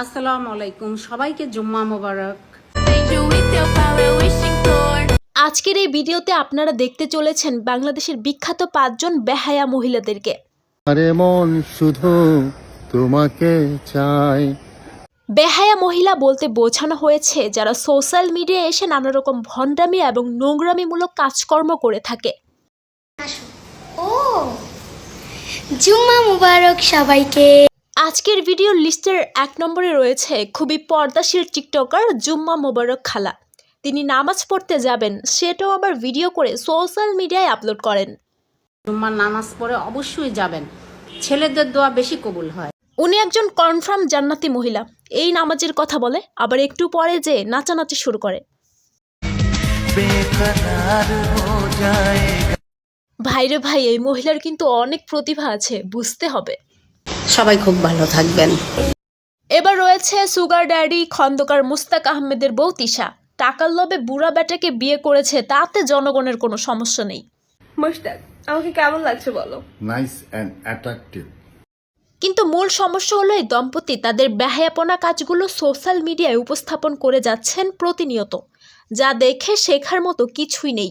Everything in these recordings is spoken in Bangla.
আসসালামু আলাইকুম সবাইকে জুম্মা মোবারক. আজকের এই ভিডিওতে আপনারা দেখতে চলেছেন বাংলাদেশের বিখ্যাত পাঁচজন বেহায়া মহিলাদেরকে। আরে মন শুধু তোমাকে চাই। বেহায়া মহিলা বলতে বোঝানো হয়েছে যারা সোশ্যাল মিডিয়ায় এসে নানা রকম ভণ্ডামি এবং নোংরামিমূলক কাজকর্ম করে থাকে। ও জুম্মা মুবারক সবাইকে। আজকের ভিডিও লিস্টের এক নম্বরে রয়েছে খুবই পর্দাশীল টিকটকার জুম্মা মোবারক খালা। তিনি নামাজ পড়তে যাবেন সেটাও আবার ভিডিও করে সোশ্যাল মিডিয়ায় আপলোড করেন। জুম্মার নামাজ পড়ে অবশ্যই যাবেন। ছেলেদের দোয়া বেশি কবুল হয়। উনি একজন কনফার্ম জান্নাতি মহিলা। এই নামাজের কথা বলে আবার একটু পরে যে নাচানাচি শুরু করে। ভাইরে ভাই এই মহিলার কিন্তু অনেক প্রতিভা আছে বুঝতে হবে। সবাই খুব ভালো থাকবেন। এবার রয়েছে সুগার ড্যাডি খন্দকার মুস্তাক আহমেদের বউ তিশা। টাকার লোভে বুড়া বেটাকে বিয়ে করেছে তাতে জনগণের কোনো সমস্যা নেই। মুশতাক আমাকে কেমন লাগছে বলো? নাইস অ্যান্ড অ্যাট্রাকটিভ কিন্তু মূল সমস্যা হলো এই দম্পতি তাদের বেহায়াপনা কাজগুলো সোশ্যাল মিডিয়ায় উপস্থাপন করে যাচ্ছেন প্রতিনিয়ত। যা দেখে শেখার মতো কিছুই নেই।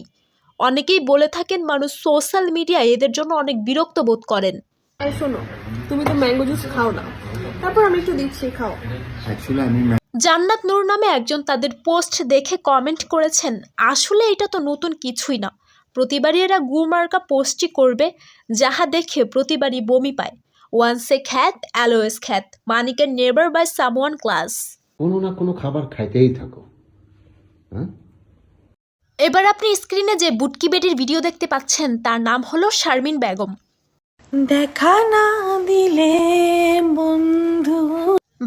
অনেকেই বলে থাকেন মানুষ সোশ্যাল মিডিয়ায় এদের জন্য অনেক বিরক্ত বোধ করেন। শোনো তুমি তো ম্যাঙ্গো জুস খাও না। তারপর আমি একটু দিচ্ছি খাও। অ্যাকচুয়ালি আমি জান্নাত নূর নামে একজন তাদের পোস্ট দেখে কমেন্ট করেছেন আসলে এটা তো নতুন কিছুই না। প্রতিবারই এরা গুমার্কা পোস্টই করবে যাহা দেখে প্রতিবারই বমি পায়। ওয়ান্সে খ্যাত অ্যালোয়েস খ্যাত মানিকের নেবার বাই সামওয়ান ক্লাস কোনো না কোনো খাবার খাইতেই থাকো। হ্যাঁ? এবার আপনি স্ক্রিনে যে বুটকি বেটির ভিডিও দেখতে পাচ্ছেন তার নাম হলো শারমিন বেগম। দেখা না দিলে বন্ধু।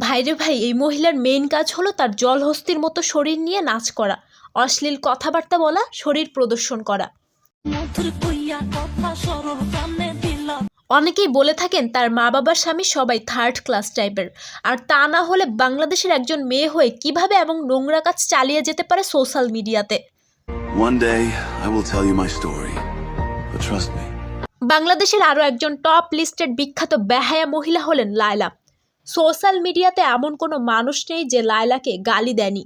ভাইরে ভাই এই মহিলার মেইন কাজ হলো তার জলহস্তির মতো শরীর নিয়ে নাচ করা অশ্লীল কথাবার্তা বলা শরীর প্রদর্শন করা। অনেকেই বলে থাকেন তার মা বাবার স্বামী সবাই থার্ড ক্লাস টাইপের আর তা না হলে বাংলাদেশের একজন মেয়ে হয়ে কীভাবে এবং নোংরা কাজ চালিয়ে যেতে পারে সোশ্যাল মিডিয়াতে One day, I will tell you my story. But trust me, বাংলাদেশের আরও একজন টপ লিস্টেড বিখ্যাত বেহায়া মহিলা হলেন লায়লা। সোশ্যাল মিডিয়াতে এমন কোনো মানুষ নেই যে লায়লাকে গালি দেয়নি।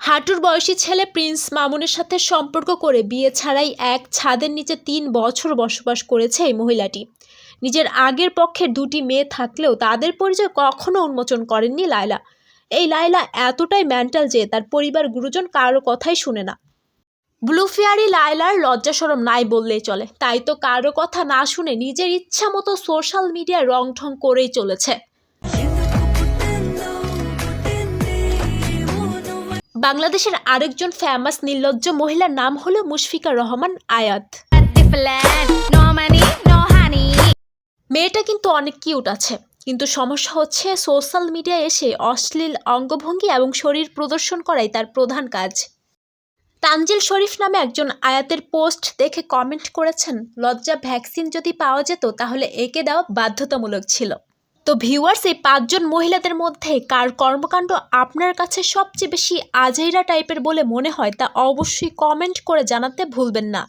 হাঁটুর বয়সী ছেলে প্রিন্স মামুনের সাথে সম্পর্ক করে বিয়ে ছাড়াই এক ছাদের নিচে তিন বছর বসবাস করেছে এই মহিলাটি। নিজের আগের পক্ষের দুটি মেয়ে থাকলেও তাদের পরিচয় কখনো উন্মোচন করেননি লায়লা। এই লায়লা এতটাই মেন্টাল যে তার পরিবার গুরুজন কারও কথাই শুনে না। ব্লুফিয়ারি লায়লার লজ্জা সরম নাই বললেই চলে। তাই তো কারও কথা না শুনে নিজের ইচ্ছা মতো সোশ্যাল মিডিয়ায় রং ঠং করেই চলেছে। বাংলাদেশের আরেকজন ফেমাস নির্লজ্জ মহিলার নাম হলো মুশফিকা রহমান আয়াত। মেয়েটা কিন্তু অনেক কিউট আছে। কিন্তু সমস্যা হচ্ছে, সোশ্যাল মিডিয়ায় এসে অশ্লীল অঙ্গভঙ্গি এবং শরীর প্রদর্শন করাই তার প্রধান কাজ। তানজিল শরীফ নামে একজন আয়াতের পোস্ট দেখে কমেন্ট করেছেন, লজ্জা ভ্যাকসিন যদি পাওয়া যেত, তাহলে একে দেওয়া বাধ্যতামূলক ছিল। তো ভিউয়ার্স, এই পাঁচজন মহিলাদের মধ্যে কার কর্মকাণ্ড আপনার কাছে সবচেয়ে বেশি আজাইরা টাইপের বলে মনে হয়, তা অবশ্যই কমেন্ট করে জানাতে ভুলবেন না।